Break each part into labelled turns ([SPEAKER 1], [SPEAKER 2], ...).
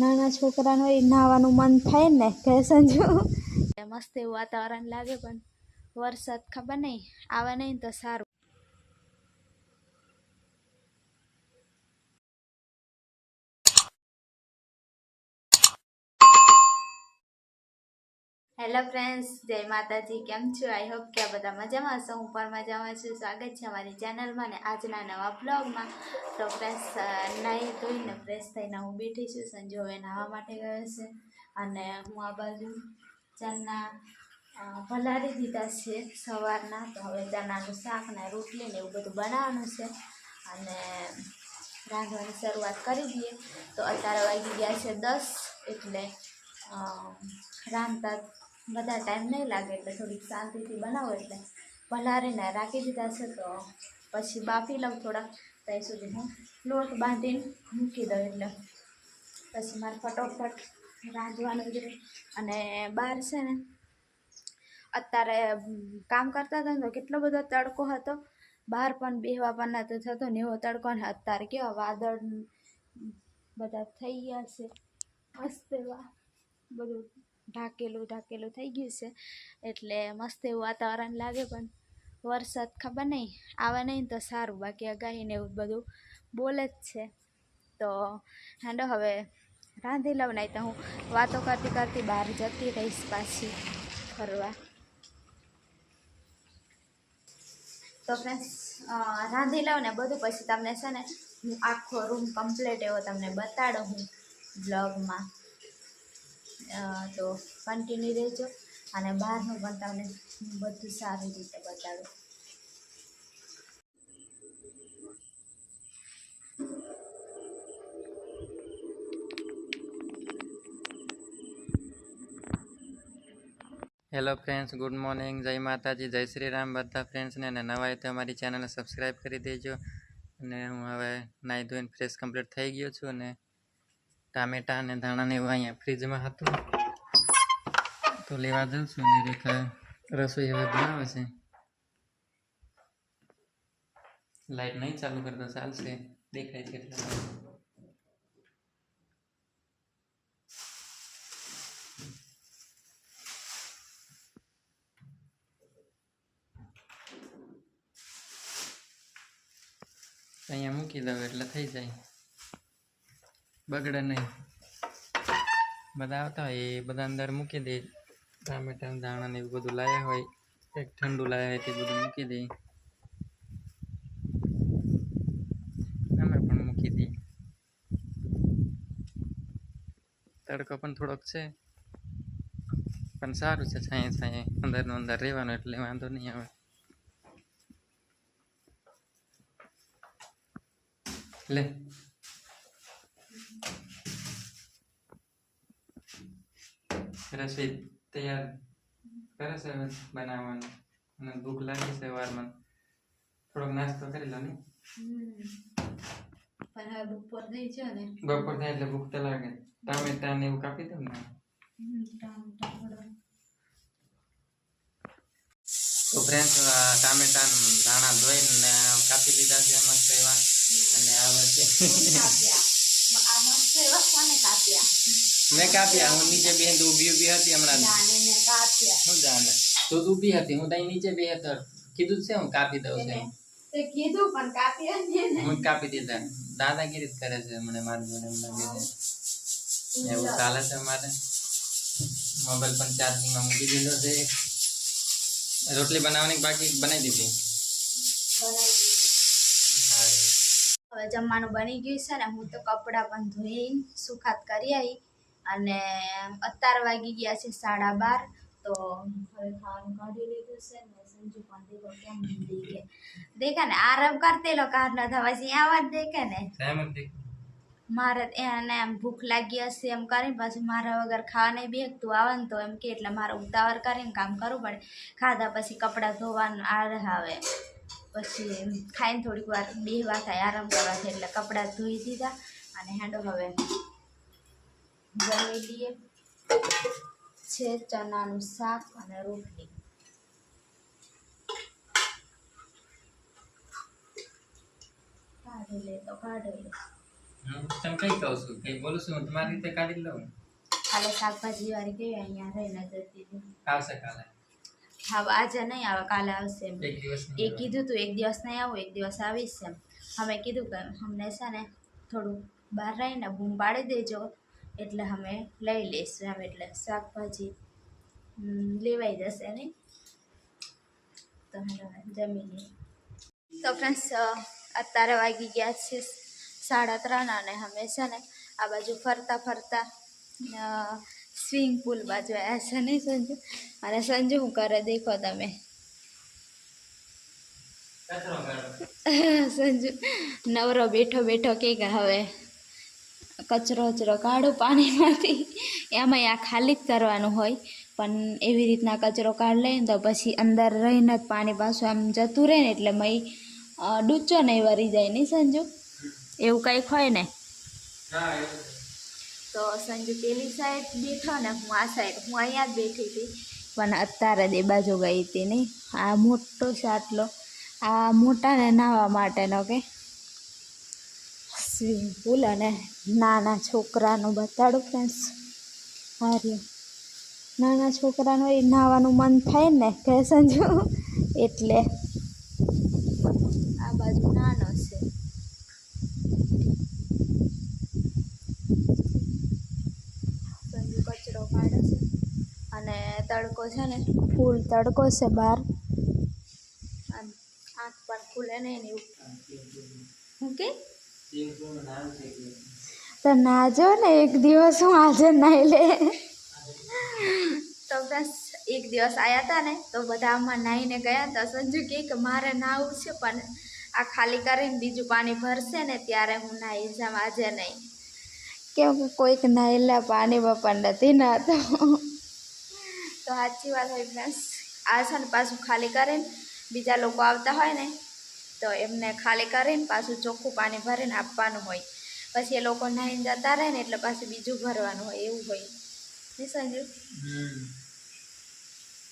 [SPEAKER 1] નાના છોકરાનો નાહવાનું મન થાય ને, કે સંજુ મસ્ત એવું વાતાવરણ લાગે પણ વરસાદ ખબર નહીં, આવે નહીં તો સારું. હેલો ફ્રેન્ડ્સ જય માતાજી, કેમ છો? આઈ હોપ કે બધા મજામાં છો હું પણ મજામાં છું. સ્વાગત છે અમારી ચેનલમાં ને આજના નવા બ્લોગમાં તો ફ્રેન્ડ્સ નાહી ધોઈને ફ્રેશ થઈને હું બેઠી છું. સંજો હવે નાહવા માટે ગયો છે. અને હું આ બાજુ ચના ભલારી દીધા છે સવારના. તો હવે ચણાનું શાક ને રોટલી ને એવું બધું બનાવવાનું છે. અને રાંધવાની શરૂઆત કરી દઈએ. તો અત્યારે વાગી ગયા છે દસ એટલે રાંધતા બધા ટાઈમ નહીં લાગે એટલે થોડીક શાંતિથી બનાવો એટલે પલાળીને રાખી દીધા છે તો પછી બાફી લઉં થોડાક ત્યાં સુધી હું. લોટ બાંધીને મૂકી દઉં એટલે પછી મારે ફટોફટ રાંધવાનું જ અને બહાર છે ને, અત્યારે કામ કરતા હતા ને તો કેટલો બધો તડકો હતો. બહાર પણ બેહવા પણ તો થતો ને એવો તડકો ને અત્યારે કેવા વાદળ બધા થઈ ગયા છે. મસ્ત એવા બધું ઢાકેલું ઢાકેલું થઈ ગયું છે. એટલે મસ્ત એવું વાતાવરણ લાગે પણ વરસાદ ખબર નહીં, આવે નહીં તો સારું, બાકી અગાહીને એવું બધું બોલે જ છે. તો હાંડો હવે રાંધી લઉં નહીં તો હું વાતો કરતી કરતી બહાર જતી રહીશ પાછી ફરવા. તો ફ્રેન્ડ્સ રાંધી લઉં ને બધું પછી તમને છે ને હું આખો રૂમ કમ્પ્લીટ એવો તમને બતાડું હું બ્લોગમાં તો કન્ટિન્યુ રહેજો અને બહારનું પણ તમને બધું સારી રીતે બતાડું.
[SPEAKER 2] હેલો ફ્રેન્ડ્સ ગુડ મોર્નિંગ જય માતાજી, જય શ્રી રામ બધા ફ્રેન્ડ્સને અને નવા હોય તો અમારી ચેનલને સબસ્ક્રાઈબ કરી દેજો. અને હું હવે નાહી ધોઈને ફ્રેશ કમ્પ્લીટ થઈ ગયો છું અને ટામેટા અને ધાણા ને એવું અહીંયા ફ્રીજમાં હતું. તો લેવા જઉં અને રેખા રસોઈ હવે બનાવે છે. લાઈટ નહીં ચાલુ કરતો ચાલશે. દેખાય છે એટલે. અહીંયા મૂકી દઉં એટલે થઈ જાય. બગડે નહીં. બધા આવતા હોય, એ બધા અંદર મૂકી દે. ટામેટા દાણા ને એવું બધું લાયા હોય એક ઠંડુ લાયા હોય તે બધું મૂકી દે. અમે પણ મૂકી દઈએ. તડકો પણ થોડોક છે, પણ સારું છે છાંયે છાંયે અંદરનું અંદર રહેવાનું એટલે વાંધો નહીં આવે. લે. રસોઈ તૈયાર કરે છે બનાવવાનું અને ભૂખ લાગી છે વારમાં થોડોક નાસ્તો કરી લો ને
[SPEAKER 1] પણ હવે બપોર થઈ છે ને
[SPEAKER 2] બપોર થાય એટલે ભૂખ તો લાગે ટામેટા ને એવું કાપી દઉં ને તો ફ્રેન્ડ્સ ટામેટા દાણા ધાણા ધોઈને કાપી લીધા છે મસ્ત એવા અને આવે છે
[SPEAKER 1] કાપ્યા આ મસ્ત એવા કોને કાપ્યા
[SPEAKER 2] મેં કાપ્યા હું નીચે બેન તો ઊભી ઊભી હતી હમણાં
[SPEAKER 1] જાને ને કાપ્યા
[SPEAKER 2] શું જાણે તું તો ઊભી હતી હું ત્યાં નીચે બે હતો કીધું જ છે હું કાપી દઉં છું
[SPEAKER 1] તે કીધું પણ કાપ્યા જ ને
[SPEAKER 2] હું જ કાપી દીધા દાદાગીરી જ કરે છે મને મારી જોડે એમ લાગે છે એવું ચાલે છે અમારે મોબાઈલ પણ ચાર્જિંગમાં મૂકી દીધો છે રોટલી બનાવવાની બાકી બનાવી દીધી હારું.
[SPEAKER 1] હવે જમવાનું બની ગયું છે ને હું તો કપડાં પણ ધોઈ સુખાત કરી આવી અને અત્યાર વાગી ગયા છે સાડા બાર તો હવે ખાવાનું કાઢી લીધું છે ને સંજુ પણ દેખો કેમ દેખે. દેખે ને આરામ કરતે લોકો કાર ન થવા છે આવા જ દેખે ને. મારે એને એમ ભૂખ લાગી હશે એમ કરીને પછી મારા વગર ખાવા નહીં બેગ તું આવે ને તો એમ કે એટલે મારે ઉતાવળ કરીને કામ કરવું પડે. ખાધા પછી કપડાં ધોવાનું આર આવે પછી ખાઈને થોડીક વાર બેહવા થાય આરામ કરવા થાય એટલે કપડાં ધોઈ દીધા અને હેન્ડો હવે જમી લઈએ. છે ચણાનું શાક અને રોટલી. કાઢી લે તો કાઢી લે.
[SPEAKER 2] હું કઈ કહું છું? કઈ બોલું છું? તમારી રીતે કાઢી લઉં.
[SPEAKER 1] કાલે શાકભાજી વાળી કઈ અહીંયા રહીને જતી હતી
[SPEAKER 2] આવશે કાલે.
[SPEAKER 1] હા આજે નહીં આવે કાલે આવશે એમ. એ કીધું તું એક દિવસ નહીં આવું એક દિવસ આવીશ એમ. અમે કીધું કે અમને છે ને થોડું બહાર રહીને બૂમ પાડી દેજો. એટલે અમે લઈ લઈશું એમ એટલે શાકભાજી લેવાઈ જશે ને? તો હાલો જમી લઈએ તો ફ્રેન્ડ્સ અત્યારે વાગી ગયા છે સાડા ત્રણ અને અમે છે ને આ બાજુ ફરતા ફરતા સ્વિમિંગ પુલ બાજુ આવ્યા છે નહીં સંજુ? અને સંજુ હું કરે દેખો તમે? સંજુ નવરો બેઠો બેઠો કે હવે? કચરો કચરો કાઢું પાણીમાંથી. એમાં આ ખાલી જ કરવાનું હોય. પણ એવી રીતના કચરો કાઢ લઈને તો પછી અંદર રહીને જ પાણી પાછું આમ જતું રહે ને એટલે મય ડૂચો નહીં વરી જાય નહીં સંજુ? એવું કંઈક હોય ને. તો સંજુ પેલી સાઈડ બેઠો ને હું આ સાઈડ હું અહીંયા જ બેઠી હતી. પણ અત્યારે જ એ બાજુ ગઈ હતી નહીં આ મોટો સાટલો. આ મોટાને નાહવા માટેનો કે. સ્વિમિંગ પુલ અને નાના છોકરાનું. બતાડું ફ્રેન્ડ્સ આ નાના છોકરાનું એ નાહવાનું મન થાય ને કે સંજુ એટલે આ બાજુ નાનો છે. સંજુ કચરો કાઢે છે અને તડકો છે ને, ફૂલ તડકો છે બહાર. આંખ પણ ખુલે નહીં એવું. હું તો નાજો ને એક દિવસ હું આજે નાઈ લે. તો બસ એક દિવસ આવ્યા હતા ને તો બધા આમાં નાહીને ગયા હતા સંજુ કે મારે નાહવું છે પણ આ ખાલી કરીને બીજું પાણી ભરશે ને ત્યારે હું નાહી જામ આજે નહીં કેમ કે કોઈક નાહેલા પાણીમાં પણ નથી નાતો. તો સાચી વાત હોય ફ્રેન્ડ્સ આ છે ને પાછું ખાલી કરીને બીજા લોકો આવતા હોય ને તો એમને ખાલી કરીને પાછું ચોખ્ખું પાણી ભરીને આપવાનું હોય. પછી એ લોકો નાહીને જતા રહે ને એટલે પાછું બીજું ભરવાનું હોય એવું હોય. નહીં સંજુ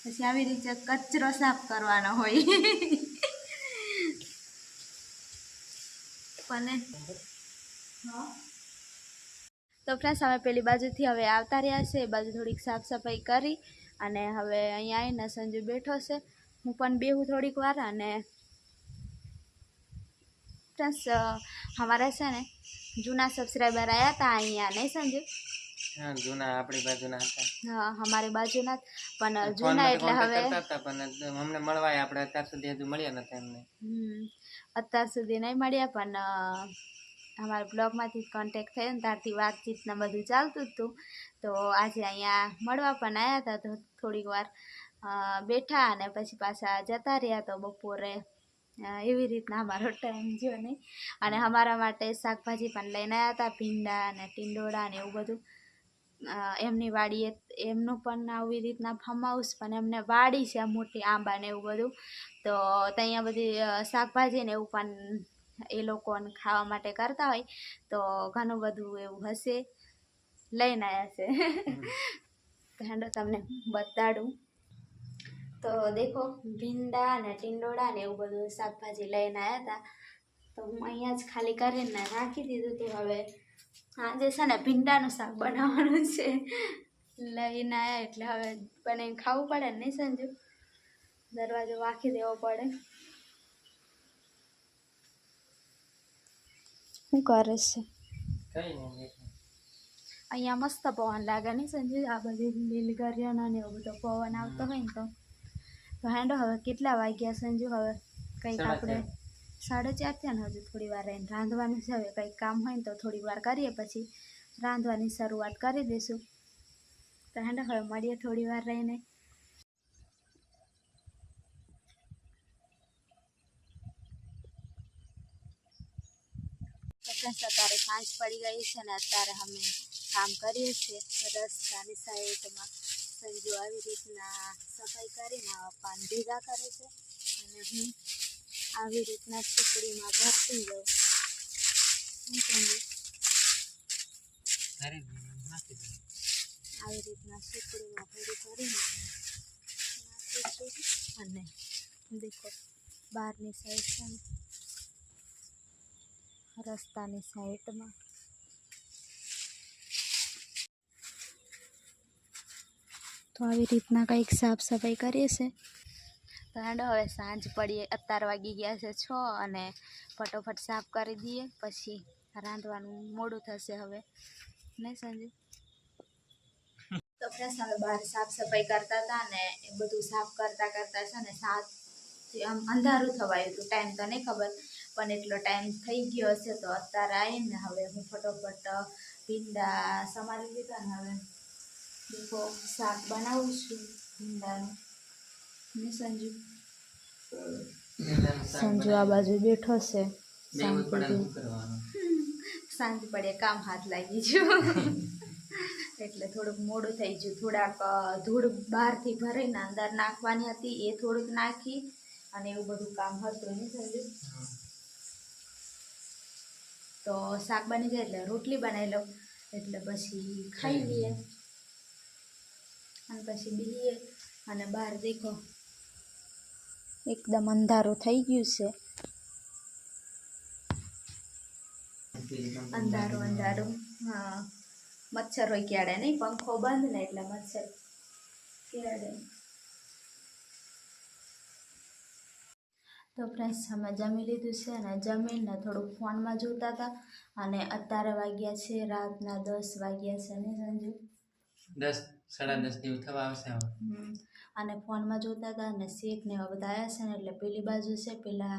[SPEAKER 1] પછી આવી રીતે કચરો સાફ કરવાનો હોય. પણ તો ફ્રેન્ડ્સ અમે પેલી બાજુથી હવે આવતા રહ્યા છે. એ બાજુ થોડીક સાફ સફાઈ કરી અને હવે અહીંયા આવીને સંજુ બેઠો છે. હું પણ બેહું થોડીક વાર અને ફ્રેન્ડ્સ અમારા છે ને જૂના સબસ્ક્રાઈબર આવ્યા હતા અહીંયા નહીં સંજુ
[SPEAKER 2] જૂના આપણી બાજુના હતા
[SPEAKER 1] હા અમારી બાજુના પણ જૂના એટલે હવે
[SPEAKER 2] પણ અમને મળવાય આપણે અત્યાર સુધી હજુ મળ્યા નથી એમને
[SPEAKER 1] અત્યાર સુધી નહીં મળ્યા પણ અમારા બ્લોગમાંથી કોન્ટેક થયો ને ત્યારથી વાતચીત ને બધું ચાલતું હતું. તો આજે અહીંયા મળવા પણ આવ્યા હતા તો થોડીક વાર બેઠા અને પછી પાછા જતા રહ્યા તો બપોરે એવી રીતના અમારો ટાઈમ જો નહીં. અને અમારા માટે શાકભાજી પણ લઈને આવ્યા હતા ભીંડા અને ટીંડોળા ને એવું બધું. એમની વાડીએ એમનું પણ આવી રીતના ફાર્મ હાઉસ પણ એમને વાડી છે મોટી આંબા ને એવું બધું. તો ત્યાં બધી શાકભાજી ને એવું પણ એ લોકોને ખાવા માટે કરતા હોય. તો ઘણું બધું એવું હશે. લઈને આવ્યા છે. તો તમને બતાડું. તો દેખો ભીંડા અને ટીંડોળા ને એવું બધું શાકભાજી લઈને આવ્યા હતા તો હું અહીંયા જ ખાલી કરીને રાખી દીધું હતું હવે. આજે છે ને ભીંડાનું શાક બનાવવાનું છે. લઈને આવ્યા એટલે હવે બનાવીને ખાવું પડે ને નહીં સંજુ? દરવાજો વાંખી દેવો પડે. શું કરે છે? અહીંયા મસ્ત પવન લાગે નહીં સંજુ? આ બધી લીલગરિયાનો ને એવો બધો પવન આવતો હોય ને તો. તો હેંડો હવે કેટલા વાગ્યા સંજુ હવે? કંઈક આપણે સાડા ચાર થયા ને હજુ થોડી વાર રહીને. રાંધવાનું છે હવે કંઈક કામ હોય ને તો થોડી વાર કરીએ પછી રાંધવાની શરૂઆત કરી દઈશું. તો હેંડો હવે મળીએ થોડી વાર રહીને. તો અત્યારે સાંજ પડી ગઈ છે ને અત્યારે અમે કામ કરીએ છીએ. રસ્તાની સાઈડમાં સંજુ આવી રીતના સફાઈ કરીને પાન ભેગા કરે છે. અને હું આવી રીતના ટુકડીમાં ભરતી જાઉં આવી રીતના સુકડીમાં ભરી ભરીને અને દેખો બહારની સાઈડ છે રસ્તાની સાઈડમાં તો આવી રીતના કંઈક સાફ સફાઈ કરીએ છે. તો હવે સાંજ પડીએ અત્યાર વાગી ગયા છે છ અને ફટોફટ સાફ કરી દઈએ, પછી રાંધવાનું મોડું થશે હવે. નહીં સાંજે? તો ફ્રેશ અમે બહાર સાફ સફાઈ કરતા હતા ને એ બધું સાફ કરતા કરતા છે ને સાત આમ અંધારું થવાયું હતું, ટાઈમ તો નહીં ખબર, પણ એટલો ટાઈમ થઈ ગયો હશે તો અત્યારે આવીને હવે હું ફટોફટ ભીંડા સમારી લીધા ને હવે દેખો શાક બનાવું છું. ભીંડાનું ને સંજુ? સંજુ આ બાજુ બેઠો છે. સાંજ પડે કામ હાથ લાગી ગયું. એટલે થોડુંક મોડું થઈ ગયું. થોડાક ધૂળ બહારથી ભરીને અંદર નાખવાની હતી. એ થોડુંક નાખી અને એવું બધું કામ હતું ને સંજુ? તો શાક બની જાય એટલે રોટલી બનાવી લઉં. એટલે પછી ખાઈ લઈએ. અને પછી બીએ અને બહાર દેખો. એકદમ અંધારું થઈ ગયું છે. અંધારું અંધારું. હા. મચ્છર હોય ક્યાડે નહીં પંખો બંધ ને એટલે મચ્છર ક્યાડે તો ફ્રેન્ડ્સ અમે જમી લીધું છે અને જમીને થોડુંક ફોનમાં જોતા હતા અને અત્યારે વાગ્યા છે રાતના દસ વાગ્યા છે ને સંજુ?
[SPEAKER 2] દસ સાડા દસ દિવસ થવા આવશે હવે.
[SPEAKER 1] અને ફોનમાં જોતા હતા અને શેખ ને એવા બધા આવ્યા છે ને એટલે પેલી બાજુ છે પેલા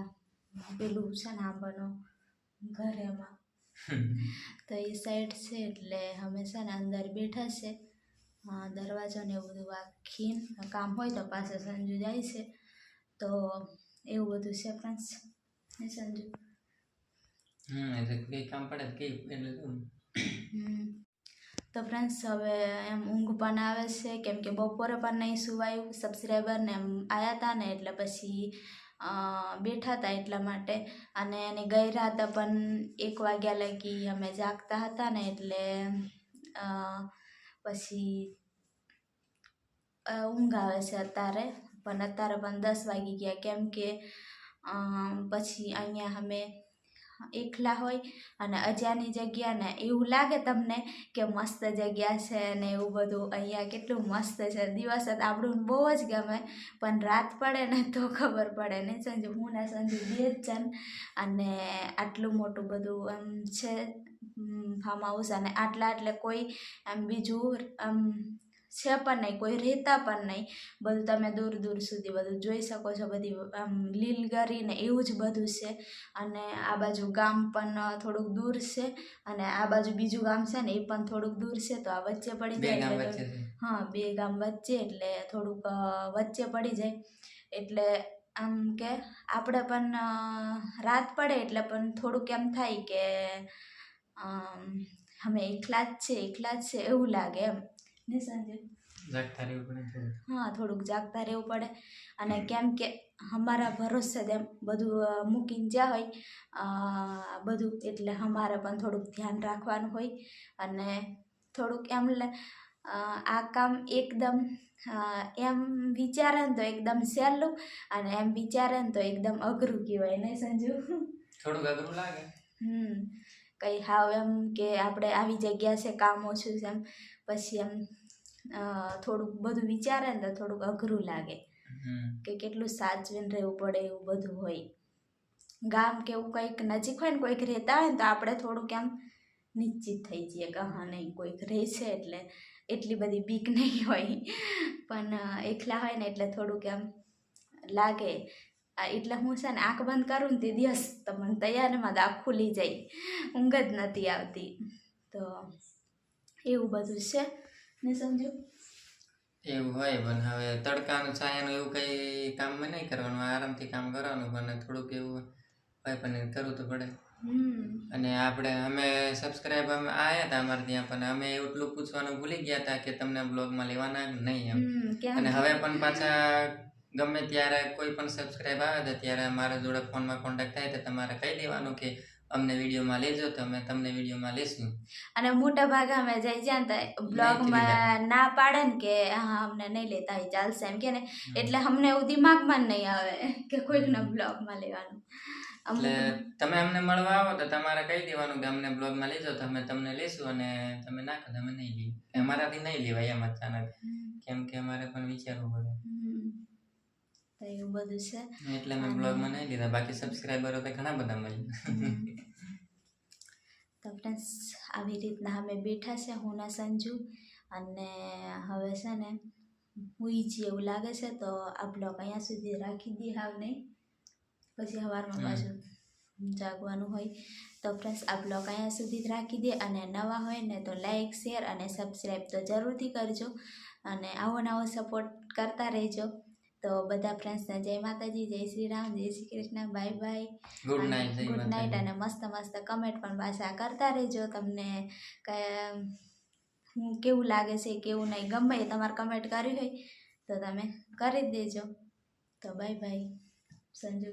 [SPEAKER 1] પેલું છે ને આપણો ઘર એમાં. તો એ સાઈડ છે એટલે હંમેશા ને અંદર બેઠા છે. દરવાજો ને એવું બધું આખી કામ હોય તો પાસે સંજુ જાય છે. તો એવું બધું છે ફ્રેન્ડ્સ ને સંજુ?
[SPEAKER 2] હમ એટલે કઈ કામ પડે કઈ એટલે
[SPEAKER 1] હમ. તો ફ્રેન્ડ્સ હવે એમ ઊંઘ પણ આવે છે. કેમ કે બપોરે પણ નહીં સુવાયું. સબસ્ક્રાઈબરને એમ આવ્યા હતા ને એટલે પછી બેઠા હતા એટલા માટે. અને એને ગઈ રાતે પણ એક વાગ્યા લગી અમે જાગતા હતા ને એટલે પછી ઊંઘ આવે છે અત્યારે. પણ અત્યારે પણ દસ વાગી ગયા. કેમ કે પછી અહીંયા અમે એકલા હોય અને અજાની જગ્યા ને એવું લાગે તમને કે મસ્ત જગ્યા છે ને એવું બધું? અહીંયા કેટલું મસ્ત છે. દિવસ આપણું બહુ જ ગમે. પણ રાત પડે ને તો ખબર પડે. ને સંજુ, હું ને સંજુ બે જ જણ અને આટલું મોટું બધું એમ છે ફાર્મ હાઉસ અને આટલા એટલે કોઈ એમ બીજું આમ છે પણ નહીં કોઈ રહેતા પણ નહીં. બધું તમે દૂર દૂર સુધી બધું જોઈ શકો છો બધી આમ લીલગરી ને એવું જ બધું છે. અને આ બાજુ ગામ પણ થોડુંક દૂર છે અને આ બાજુ બીજું ગામ છે ને એ પણ થોડુંક દૂર છે તો આ વચ્ચે પડી જાય એટલે હા બે ગામ વચ્ચે એટલે થોડુંક વચ્ચે પડી જાય. એટલે આમ કે આપણે પણ રાત પડે એટલે પણ થોડુંક એમ થાય કે અમે એકલા જ છે એકલા જ છે એવું લાગે એમ. ને સંજય
[SPEAKER 2] જાગતા રહેવું પડે
[SPEAKER 1] હા થોડુંક જાગતા રહેવું પડે. અને કેમ કે અમારા ભરોસે જ એમ બધું મૂકીને જ્યાં હોય બધું. એટલે અમારે પણ થોડુંક ધ્યાન રાખવાનું હોય. અને થોડુંક એમ આ કામ એકદમ એમ વિચારે ને તો એકદમ સહેલું અને એમ વિચારે ને તો એકદમ અઘરું કહેવાય ને સંજુ?
[SPEAKER 2] થોડુંક અઘરું લાગે.
[SPEAKER 1] હમ. કંઈ હાવ એમ કે આપણે આવી જગ્યા છે કામ ઓછું છે એમ. પછી એમ થોડુંક બધું વિચારે ને તો થોડુંક અઘરું લાગે. કે કેટલું સાચવીને રહેવું પડે એવું બધું હોય. ગામ કે એવું કંઈક નજીક હોય ને કોઈક રહેતા હોય ને તો આપણે થોડુંક એમ નિશ્ચિત થઈ જઈએ કે હા નહીં કોઈક રહે છે એટલે એટલી બધી બીક નહીં હોય. પણ એકલા હોય ને એટલે થોડુંક એમ લાગે. એટલે હું છે ને આંખ બંધ કરું ને તે દિવસ તો મને તૈયારીમાં તો આંખ ખુલી જાય. ઊંઘ જ નથી આવતી. તો એવું બધું છે. ને સમજો
[SPEAKER 2] એવું હોય પણ હવે તડકાનું છાયાનું એવું કઈ કામ નહીં કરવાનું આરામથી કામ કરવાનું પણ થોડુંક એવું હોય પણ કરવું તો પડે. અને આપણે અમે સબસ્ક્રાઇબ અમે આવ્યા હતા અમારે ત્યાં પણ અમે એટલું પૂછવાનું ભૂલી ગયા હતા કે તમને બ્લોગમાં લેવાના નહીં એમ. અને હવે પણ પાછા ગમે ત્યારે કોઈ પણ સબસ્ક્રાઇબ આવે તો ત્યારે અમારા જોડે ફોનમાં કોન્ટેક્ટ થાય તો તમારે કહી દેવાનું કે અમને વિડીયોમાં લેજો તો અમે તમને વિડીયોમાં લેશું.
[SPEAKER 1] અને મોટા ભાગે અમે જઈ જાય ને તો બ્લોગમાં ના પાડે ને કે હા અમને નહીં લેતા હોય ચાલશે એમ કે ને. એટલે અમને એવું દિમાગમાં નહીં આવે કે કોઈકને બ્લોગમાં લેવાનું.
[SPEAKER 2] એટલે તમે અમને મળવા આવો તો તમારે કહી દેવાનું કે અમને બ્લોગમાં લેજો તો અમે તમને લેશું અને તમે નાખો તમે નહીં લઈએ. અમારાથી નહીં લેવાય એમ અચાનક કેમ કે અમારે પણ વિચારવું પડે.
[SPEAKER 1] તો એવું બધું છે.
[SPEAKER 2] એટલે મેં બ્લોગમાં નહીં લીધા. બાકી સબસ્ક્રાઈબરો તો ઘણા બધા મળી
[SPEAKER 1] તો ફ્રેન્ડ્સ આવી રીતના અમે બેઠા છે હું ના સંજુ. અને હવે છે ને હુઈ જઈએ એવું લાગે છે તો આ બ્લોગ અહીંયા સુધી રાખી દઈએ હાવ નહીં. પછી સવારમાં પાછું જાગવાનું હોય. તો ફ્રેન્ડ્સ આ બ્લોગ અહીંયા સુધી જ રાખી દે. અને નવા હોય ને તો લાઈક શેર અને સબસ્ક્રાઈબ તો જરૂરથી કરજો. અને આવો નવો સપોર્ટ કરતા રહેજો. તો બધા ફ્રેન્ડ્સને જય માતાજી જય શ્રી રામ જય Shri Krishna bye bye
[SPEAKER 2] good night
[SPEAKER 1] good night અને મસ્ત મસ્ત કમેન્ટ પણ પાછા કરતા રહેજો. તમને હું કેવું લાગે છે કેવું નહીં ગમે એ તમારે કમેન્ટ કરી હોય તો તમે કરી દેજો. તો બાય બાય સંજુ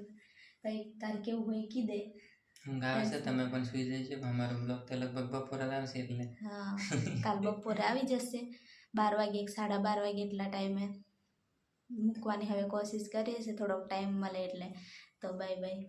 [SPEAKER 1] ભાઈ તારે કેવું હોય કી દે.
[SPEAKER 2] ઊંઘ તમે પણ સુઈ જજો. અમારો બ્લોગ તો લગભગ બપોરે આવશે એટલે.
[SPEAKER 1] હા કાલ બપોરે આવી જશે. બાર વાગે સાડા બાર વાગે એટલા ટાઈમે મૂકવાની હવે કોશિશ કરીએ છીએ થોડોક ટાઈમ મળે એટલે. તો બાય બાય